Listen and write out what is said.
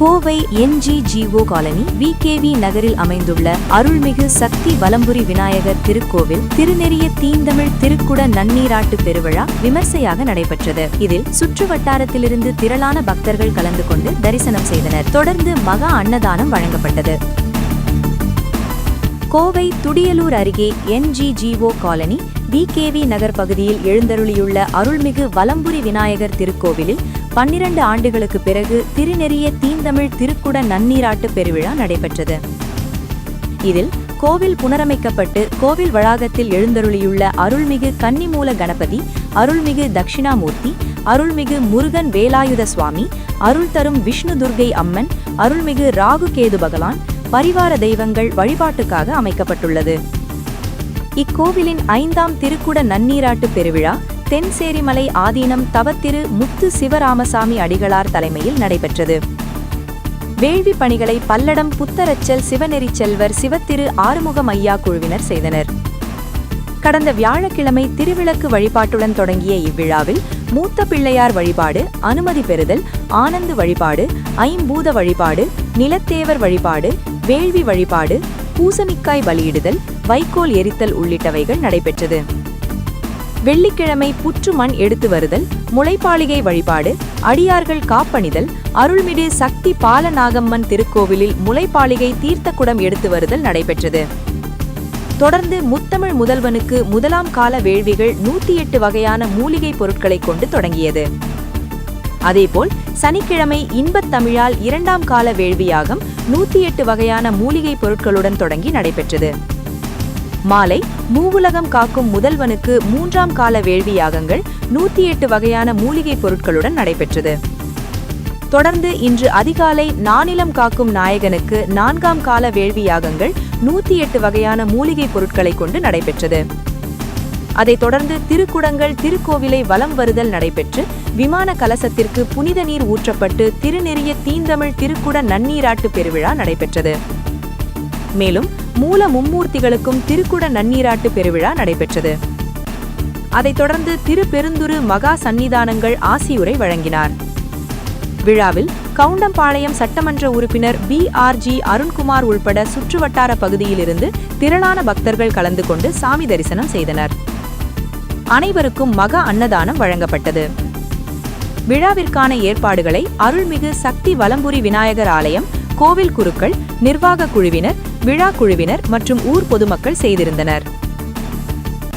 Kovai NGGO colony VKV நகரில் அமைந்துள்ள அருள்மிகு சக்தி வலம்புரி விநாயகர் திருக்கோவில் திருநெறிய தீந்தமிழ் திருக்குட நன்னீராட்டு பெருவிழா விமர்சையாக நடைபெற்றது. இதில் சுற்று வட்டாரத்திலிருந்து திரளான பக்தர்கள் கலந்து கொண்டு தரிசனம் செய்தனர். தொடர்ந்து மகா அன்னதானம் வழங்கப்பட்டது. கோவை துடியலூர் அருகே என்ஜிஜிஓ காலனி விகேவி நகர் பகுதியில் எழுந்தருளியுள்ள அருள்மிகு வலம்புரி விநாயகர் திருக்கோவிலில் பன்னிரண்டு ஆண்டுகளுக்கு பிறகு திருநெறிய தீந்தமிழ் திருக்குட நன்னீராட்டு பெருவிழா நடைபெற்றது. இதில் கோவில் புனரமைக்கப்பட்டு கோவில் வளாகத்தில் எழுந்தருளியுள்ள அருள்மிகு கன்னிமூல கணபதி அருள்மிகு தட்சிணாமூர்த்தி அருள்மிகு முருகன் வேலாயுத சுவாமி அருள் தரும் விஷ்ணு துர்கை அம்மன் அருள்மிகு ராகு கேது பகவான் பரிவார தெய்வங்கள் வழிபாட்டுக்காக அமைக்கப்பட்டுள்ளது. இக்கோவிலின் ஐந்தாம் திருக்குட நன்னீராட்டு பெருவிழா தென்சேரிமலை ஆதீனம் தவத்திரு முத்து சிவராமசாமி அடிகளார் தலைமையில் நடைபெற்றது. வேள்வி பணிகளை பல்லடம் புத்தரச்சல் சிவநெறி செல்வர் சிவத்திரு ஆறுமுகம் ஐயா குழுவினர் செய்தனர். கடந்த வியாழக்கிழமை திருவிளக்கு வழிபாட்டுடன் தொடங்கிய இவ்விழாவில் மூத்த பிள்ளையார் வழிபாடு அனுமதி பெறுதல் ஆனந்து வழிபாடு ஐம்பூத வழிபாடு நிலத்தேவர் வழிபாடு வேள்வி வழிபாடு பூசணிக்காய் பலியிடுதல் வைக்கோல் எரித்தல் உள்ளிட்டவைகள் நடைபெற்றது. வெள்ளிக்கிழமை புற்று மண் எடுத்து வருதல் முளைப்பாளிகை வழிபாடு அடியார்கள் காப்பணிதல் அருள்மிடு சக்தி பாலநாகம்மன் திருக்கோவிலில் முளைப்பாளிகை தீர்த்தக்குடம் எடுத்து வருதல் நடைபெற்றது. தொடர்ந்து முத்தமிழ் முதல்வனுக்கு முதலாம் கால வேள்விகள் நூத்தி எட்டு வகையான மூலிகை பொருட்களை கொண்டு தொடங்கியது. அதேபோல் சனிக்கிழமை இன்பத் தமிழால் இரண்டாம் கால வேள்வியாகம் நூத்தி எட்டு வகையான மூலிகை பொருட்களுடன் தொடங்கி நடைபெற்றது. மாலை மூவுலகம் காக்கும் முதல்வனுக்கு மூன்றாம் கால வேள்வி யாகங்கள் நூத்தி எட்டு வகையான மூலிகை பொருட்களுடன் நடைபெற்றது. தொடர்ந்து இன்று அதிகாலை நானிலம் காக்கும் நாயகனுக்கு நான்காம் கால வேள்வி யாகங்கள் நூத்தி எட்டு வகையான மூலிகை பொருட்களை கொண்டு நடைபெற்றது. அதைத் தொடர்ந்து திருக்குடங்கள் திருக்கோவிலை வலம் வருதல் நடைபெற்று விமான கலசத்திற்கு புனித நீர் ஊற்றப்பட்டு திருநெறிய தீந்தமிழ் திருக்குட நன்னீராட்டு பெருவிழா நடைபெற்றது. மேலும் மூல மும்மூர்த்திகளுக்கும் திருக்குட நன்னீராட்டு பெருவிழா நடைபெற்றது. அதைத் தொடர்ந்து திருப்பெருந்துரு மகா சந்நிதானங்கள் ஆசியுரை வழங்கினார். விழாவில் கவுண்டம்பாளையம் சட்டமன்ற உறுப்பினர் பி ஆர் ஜி அருண்குமார் உள்பட சுற்றுவட்டார பகுதியிலிருந்து திரளான பக்தர்கள் கலந்து கொண்டு சாமி தரிசனம் செய்தனர். அனைவருக்கும் மக அன்னதானம் வழங்கப்பட்டது. விழாவிற்கான ஏற்பாடுகளை அருள்மிகு சக்தி வலம்புரி விநாயகர் ஆலயம் கோவில் குருக்கள் நிர்வாக குழுவினர் விழா குழுவினர் மற்றும் ஊர் பொதுமக்கள் செய்திருந்தனர்.